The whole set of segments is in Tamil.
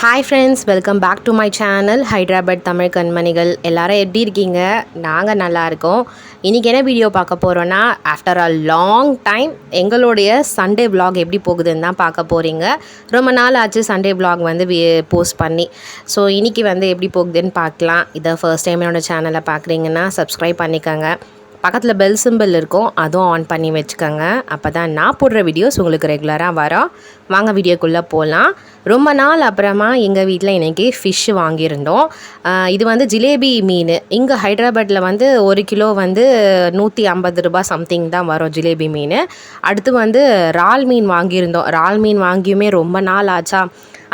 Hi friends welcome back to my channel Hyderabad Tamil கண்மணிகள் எல்லோரும் எப்படி இருக்கீங்க? நாங்கள் நல்லா இருக்கோம். இன்றைக்கி என்ன வீடியோ பார்க்க போகிறோன்னா ஆஃப்டர் அ லாங் டைம் எங்களுடைய சண்டே விலாக் எப்படி போகுதுன்னு தான் பார்க்க போகிறீங்க ரொம்ப நாள் ஆச்சு சண்டே விலாக் வந்து போஸ்ட் பண்ணி. ஸோ இன்றைக்கி வந்து எப்படி போகுதுன்னு பார்க்கலாம். இதை ஃபர்ஸ்ட் டைம் என்னோடய சேனலை பார்க்குறீங்கன்னா சப்ஸ்கிரைப் பண்ணிக்கோங்க. பக்கத்தில் பெல் சிம்பிள் இருக்கும் அதுவும் ஆன் பண்ணி வச்சுக்கோங்க. அப்போ தான் நான் போடுற வீடியோஸ் உங்களுக்கு ரெகுலராக வரும். வாங்க வீடியோக்குள்ளே போகலாம் ரொம்ப நாள் அப்புறமா எங்கள் வீட்டில் இன்றைக்கி ஃபிஷ் வாங்கியிருந்தோம். இது வந்து ஜிலேபி மீன். இங்கே ஹைதராபாத்தில் வந்து ஒரு கிலோ வந்து நூற்றி ஐம்பது ரூபாய் சம்திங் தான் வரும் ஜிலேபி மீன். அடுத்து வந்து இறால் மீன் வாங்கியிருந்தோம். இறால் மீன் வாங்கியுமே ரொம்ப நாள் ஆச்சா.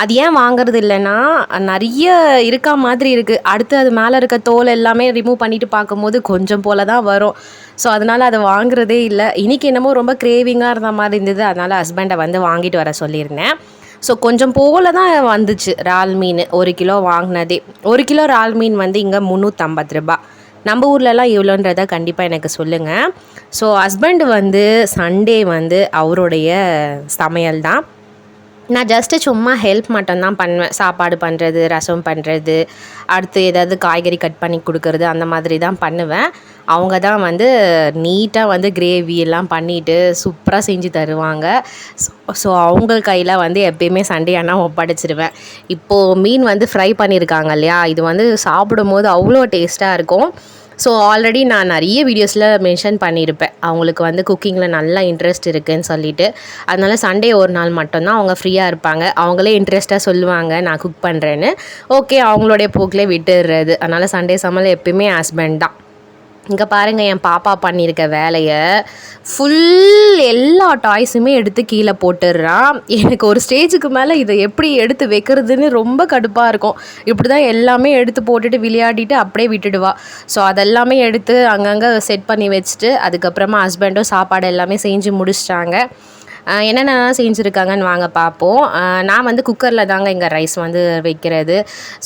அது ஏன் வாங்குறது இல்லைன்னா நிறைய இருக்கா மாதிரி இருக்குது அடுத்து அது மேலே இருக்க தோல் எல்லாமே ரிமூவ் பண்ணிட்டு பார்க்கும்போது கொஞ்சம் போல தான் வரும். ஸோ அதனால் அதை வாங்குறதே இல்லை. இன்றைக்கி என்னமோ ரொம்ப கிரேவிங்காக இருந்த மாதிரி இருந்தது. அதனால் ஹஸ்பண்டை வந்து வாங்கிட்டு வர சொல்லியிருந்தேன். ஸோ கொஞ்சம் போல தான் வந்துச்சு இறால் மீன். ஒரு கிலோ வாங்கினதே. ஒரு கிலோ இறால் மீன் வந்து இங்கே முந்நூற்றம்பது ரூபா. நம்ம ஊர்லலாம் இவ்வளோன்றத கண்டிப்பாக எனக்கு சொல்லுங்கள் ஸோ ஹஸ்பண்ட் வந்து சண்டே வந்து அவருடைய சமையல் தான். நான் ஜஸ்ட்டு சும்மா ஹெல்ப் மட்டும்தான் பண்ணுவேன். சாப்பாடு பண்ணுறது ரசம் பண்ணுறது அடுத்து ஏதாவது காய்கறி கட் பண்ணி கொடுக்கறது அந்த மாதிரி தான் பண்ணுவேன். அவங்க தான் வந்து நீட்டாக வந்து கிரேவி எல்லாம் பண்ணிவிட்டு சூப்பராக செஞ்சு தருவாங்க. ஸோ அவங்க கையில் வந்து எப்பயுமே சண்டே ஆனால் ஒப்படைச்சிருவேன். இப்போது மீன் வந்து ஃப்ரை பண்ணியிருக்காங்க இல்லையா? இது வந்து சாப்பிடும்போது அவ்வளோ டேஸ்ட்டாக இருக்கும். ஸோ ஆல்ரெடி நான் நிறைய வீடியோஸில் மென்ஷன் பண்ணியிருப்பேன். அவங்களுக்கு வந்து குக்கிங்கில் நல்லா இன்ட்ரெஸ்ட் இருக்குன்னு சொல்லிட்டு. அதனால் சண்டே ஒரு நாள் மட்டும்தான் அவங்க ஃப்ரீயாக இருப்பாங்க. அவங்களே இன்ட்ரெஸ்ட்டாக சொல்லுவாங்க நான் குக் பண்ணுறேன்னு ஓகே அவங்களுடைய போக்கிலே விட்டுடுறது. அதனால் சண்டே சமையல் எப்பயுமே ஹஸ்பண்ட் தான். இங்கே பாருங்கள் என் பாப்பா பண்ணியிருக்க வேலையை ஃபுல் எல்லா டாய்ஸுமே எடுத்து கீழே போட்டுடுறான் எனக்கு ஒரு ஸ்டேஜுக்கு மேலே இதை எப்படி எடுத்து வைக்கிறதுன்னு ரொம்ப கடுப்பாக இருக்கும். இப்படி தான் எல்லாமே எடுத்து போட்டுட்டு விளையாடிட்டு அப்படியே விட்டுடுவா. ஸோ அதெல்லாமே எடுத்து அங்கங்கே செட் பண்ணி வச்சுட்டு அதுக்கப்புறமா ஹஸ்பண்டும் சாப்பாடு எல்லாமே செஞ்சு முடிச்சிட்டாங்க. என்னென்னலாம் செஞ்சுருக்காங்கன்னு வாங்க பார்ப்போம். நான் வந்து குக்கரில் தாங்க இங்கே ரைஸ் வந்து வைக்கிறது.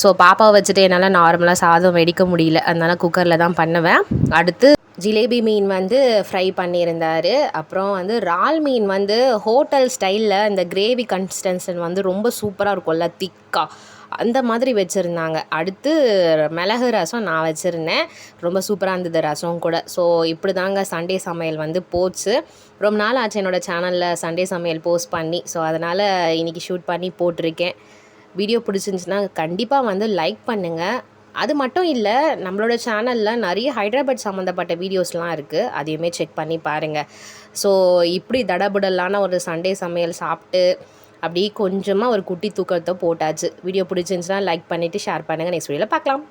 ஸோ பாப்பாவை வச்சுட்டு என்னால் நார்மலாக சாதம் வெடிக்க முடியல. அதனால் குக்கரில் தான் பண்ணுவேன். அடுத்து ஜிலேபி மீன் வந்து ஃப்ரை பண்ணியிருந்தார். அப்புறம் வந்து இறால் மீன் வந்து ஹோட்டல் ஸ்டைலில் இந்த கிரேவி கன்சிஸ்டன்சன் வந்து ரொம்ப சூப்பராக இருக்கும்ல திக்காக அந்த மாதிரி வச்சுருந்தாங்க. அடுத்து மிளகு ரசம் நான் வச்சுருந்தேன். ரொம்ப சூப்பராக இருந்தது ரசம் கூட. ஸோ இப்படி தாங்க சண்டே சமையல் வந்து போச்சு. ரொம்ப நாள் ஆச்சு என்னோடய சேனலில் சண்டே சமையல் போஸ்ட் பண்ணி. ஸோ அதனால் இன்றைக்கி ஷூட் பண்ணி போட்டிருக்கேன். வீடியோ பிடிச்சிருந்துச்சுன்னா கண்டிப்பாக வந்து லைக் பண்ணுங்கள் அது மட்டும் இல்லை நம்மளோட சேனலில் நிறைய ஹைதராபாத் சம்மந்தப்பட்ட வீடியோஸ்லாம் இருக்குது அதையுமே செக் பண்ணி பாருங்கள் ஸோ இப்படி தடபுடலான ஒரு சண்டே சமையல் சாப்பிட்டு அப்படியே கொஞ்சமாக ஒரு குட்டி தூக்கத்தை போட்டாச்சு. வீடியோ பிடிச்சிருந்துச்சுன்னா லைக் பண்ணிவிட்டு ஷேர் பண்ணுங்கள் நெக்ஸ்ட் வீடியோவில் பார்க்கலாம்.